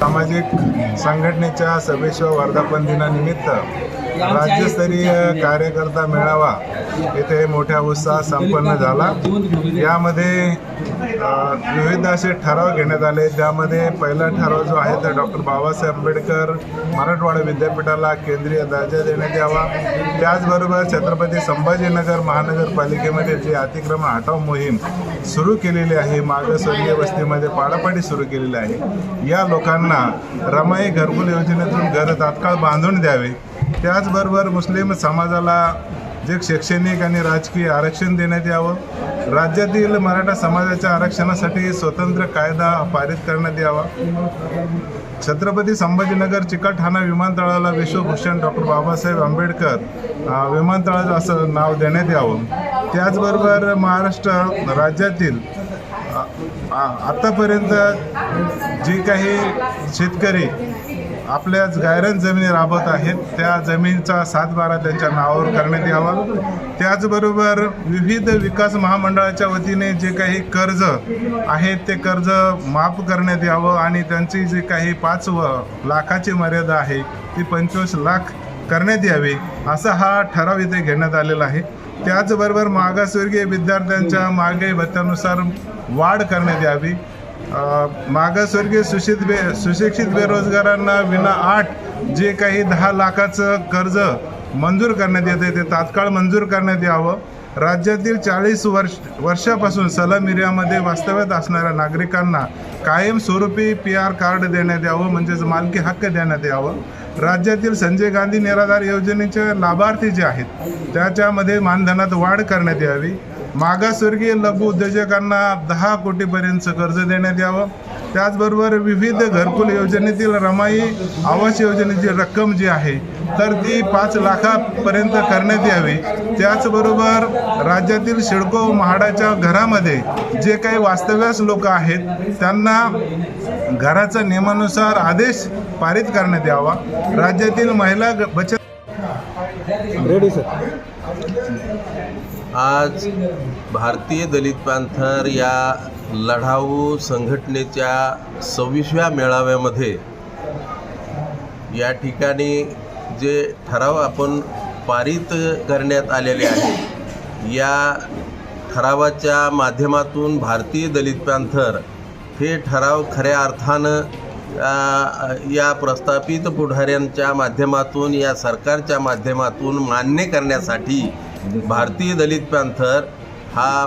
सामाजिक संघटनेच्या सभेश्वर वर्धापन दिनानिमित्त राज्यस्तरीय कार्यकर्ता मेळावा येथे मोठ्या उत्साहात संपन्न झाला. यामध्ये विविध असे ठराव घेण्यात आले. त्यामध्ये पहिला ठराव जो आहे तर डॉक्टर बाबासाहेब आंबेडकर मराठवाडा विद्यापीठाला केंद्रीय दर्जा देण्यात यावा. त्याचबरोबर छत्रपती संभाजीनगर महानगरपालिकेमध्ये जी अतिक्रमण हटाव मोहीम सुरू केलेली आहे मागासवर्गीय वस्तीमध्ये पाडापाडी सुरू केलेली आहे या लोकांना रमाई घरकुल योजनेतून घरं तात्काळ बांधून द्यावे त्याचबरोबर मुस्लिम समाजाला जे शैक्षणिक आणि राजकीय आरक्षण देण्यात यावं राज्यातील मराठा समाजाच्या आरक्षणासाठी स्वतंत्र कायदा पारित करण्यात यावा. छत्रपती संभाजीनगर चिकटठाणा विमानतळाला विश्वभूषण डॉक्टर बाबासाहेब आंबेडकर विमानतळाचं असं नाव देण्यात यावं. त्याचबरोबर महाराष्ट्र राज्यातील आत्तापर्यंत जे जी काही शेतकरी आपल्या गायरन जमिनी राबत आहेत. त्या जमिनीचा सातबारा त्यांच्या नावावर करण्यात यावा. त्याचबरोबर विविध विकास महामंडळाच्या वतीने जे काही कर्ज आहेत ते कर्ज माफ करण्यात यावं आणि त्यांची जी काही पाच लाखाची मर्यादा आहे ती पंचवीस लाख करण्यात यावी असा हा ठराव इथे घेण्यात आलेला आहे. त्याचबरोबर मागासवर्गीय विद्यार्थ्यांच्या मागे भत्त्यानुसार वाढ करण्यात यावी. मागासवर्गीय सुशित बे सुशिक्षित बेरोजगारांना विना आठ जे काही दहा लाखाचं कर्ज मंजूर करण्यात येते ते तात्काळ मंजूर करण्यात यावं. राज्यातील चाळीस वर्ष वर्षापासून सलम एरियामध्ये वास्तव्यात असणाऱ्या नागरिकांना कायमस्वरूपी पी आर कार्ड देण्यात यावं म्हणजेच मालकी हक्क देण्यात यावं. राज्यातील संजय गांधी निराधार योजनेचे लाभार्थी जे आहेत त्याच्यामध्ये मानधनात वाढ करण्यात यावी. मागासवर्गीय लघु उद्योजकांना दहा कोटीपर्यंत कर्ज देण्यात यावं. त्याचबरोबर विविध घरकुल योजनेतील रमाई आवास योजनेची रक्कम जी आहे तर ती पाच लाखापर्यंत करण्यात यावी. त्याचबरोबर राज्यातील शिडको म्हाडाच्या घरामध्ये जे काही वास्तव्यास लोक आहेत त्यांना घराचा नियमानुसार आदेश पारित करण्यात यावा. राज्यातील महिला ग- बचत रेडी सर आज भारतीय दलित पॅन्थर या लढाऊ संघटनेच्या सव्वीसव्या मेळाव्यामध्ये या ठिकाणी जे ठराव आपण पारित करण्यात आलेले आहे या ठरावाच्या माध्यमातून भारतीय दलित पॅन्थर हे ठराव खऱ्या अर्थानं या प्रस्थापित पुढाऱ्यांच्या माध्यमातून या सरकारच्या माध्यमातून मान्य करण्यासाठी भारतीय दलित पॅन्थर हा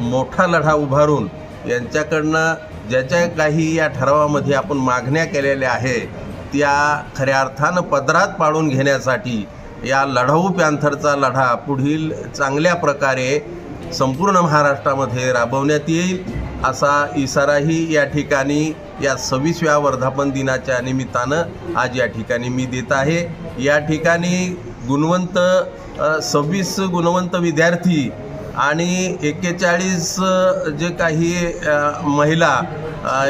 मोठा लढा उभारून यांच्याकडनं ज्याच्या काही या ठरावामध्ये आपण मागण्या केलेल्या आहे त्या खऱ्या अर्थानं पदरात पाडून घेण्यासाठी या लढाऊ पॅन्थरचा लढा पुढील चांगल्या प्रकारे संपूर्ण महाराष्ट्रामध्ये राबवण्यात येईल. असा इशाराही या ठिकाणी या सव्वीसव्या वर्धापन दिनाच्या निमित्तानं आज या ठिकाणी मी देत आहे. या ठिकाणी गुणवंत सव्वीस गुणवंत विद्यार्थी आणि एक्केचाळीस जे काही महिला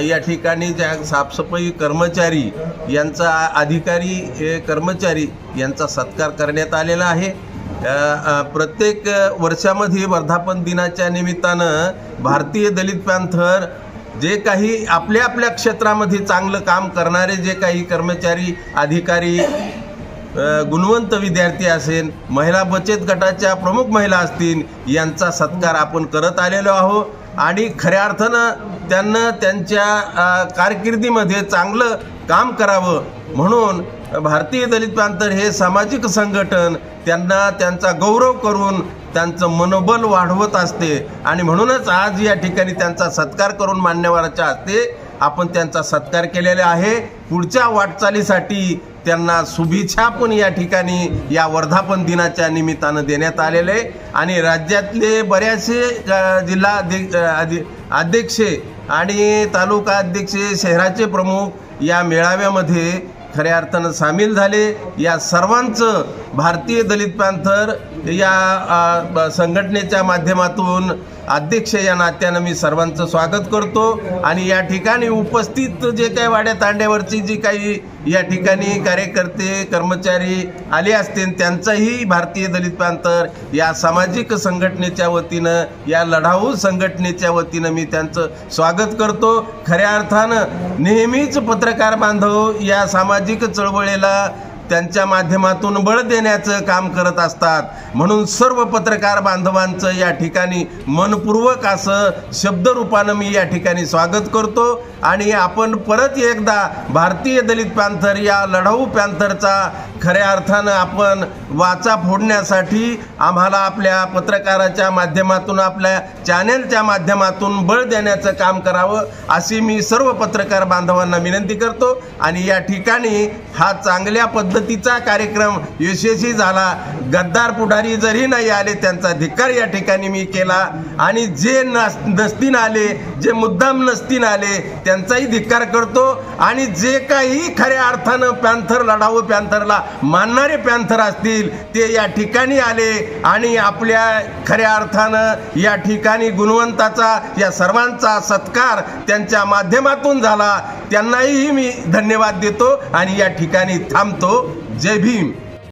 या ठिकाणी ज्या साफसफाई कर्मचारी यांचा अधिकारी कर्मचारी यांचा सत्कार करण्यात आलेला आहे. प्रत्येक वर्षामध्ये वर्धापन दिनाच्या निमित्तानं भारतीय दलित पॅन्थर जे काही आपल्या आपल्या क्षेत्रामध्ये चांगलं काम करणारे जे काही कर्मचारी अधिकारी गुणवंत विद्यार्थी असेल महिला बचत गटाच्या प्रमुख महिला असतील यांचा सत्कार आपण करत आलेलो आहोत आणि खऱ्या अर्थानं त्यांना त्यांच्या कारकिर्दीमध्ये चांगलं काम करावं म्हणून भारतीय दलित प्रांतर हे सामाजिक संघटन त्यांना त्यांचा गौरव करून त्यांचं मनोबल वाढवत असते. आणि म्हणूनच आज या ठिकाणी त्यांचा सत्कार करून मान्यवराच्या हस्ते आपण त्यांचा सत्कार केलेला आहे. पुढच्या वाटचालीसाठी त्यांना शुभेच्छा पण या ठिकाणी या वर्धापन दिनाच्या निमित्तानं देण्यात आलेले आहे. आणि राज्यातले बऱ्याचसे जिल्हा अध्यक्ष आणि तालुका अध्यक्ष शहराचे प्रमुख या मेळाव्यामध्ये खऱ्या अर्थानं सामील झाले. या सर्वांचं भारतीय दलित पॅन्थर या ब- संघटनेच्या माध्यमातून अध्यक्ष या नात्यानं मी सर्वांचं स्वागत करतो. आणि या ठिकाणी उपस्थित जे काही वाड्या तांड्यावरची जी काही या ठिकाणी कार्यकर्ते कर्मचारी आले असतील त्यांचंही भारतीय दलित प्रांतर या सामाजिक संघटनेच्या वतीनं या लढाऊ संघटनेच्या वतीनं मी त्यांचं स्वागत करतो. खऱ्या अर्थानं नेहमीच पत्रकार बांधव या सामाजिक चळवळीला त्यांच्या माध्यमातून बळ देण्याचं काम करत असतात. म्हणून सर्व पत्रकार बांधवांचं या ठिकाणी मनपूर्वक असं शब्दरूपानं मी या ठिकाणी स्वागत करतो. आणि आपण परत एकदा भारतीय दलित पॅन्थर या लढाऊ पॅन्थरचा खऱ्या अर्थानं आपण वाचा फोडण्यासाठी आम्हाला आपल्या पत्रकाराच्या माध्यमातून आपल्या चॅनेलच्या माध्यमातून बळ देण्याचं काम करावं अशी मी सर्व पत्रकार बांधवांना विनंती करतो. आणि या ठिकाणी हा चांगल्या पद्धतीचा कार्यक्रम यशस्वी झाला. गद्दार पुढारी जरी नाही आले त्यांचा धिक्कार या ठिकाणी मी केला. आणि जे नस नसतीन आले जे मुद्दाम नसतीन आले त्यांचाही धिक्कार करतो. आणि जे काही खऱ्या अर्थानं पॅन्थर लढावं पॅन्थरला मानणारे पॅन्थर असतील ते या ठिकाणी आले आणि आपल्या खऱ्या अर्थानं या ठिकाणी गुणवंताचा या सर्वांचा सत्कार त्यांच्या माध्यमातून झाला. त्यांनाही मी धन्यवाद देतो आणि या ठिकाणी थांबतो. जय भीम.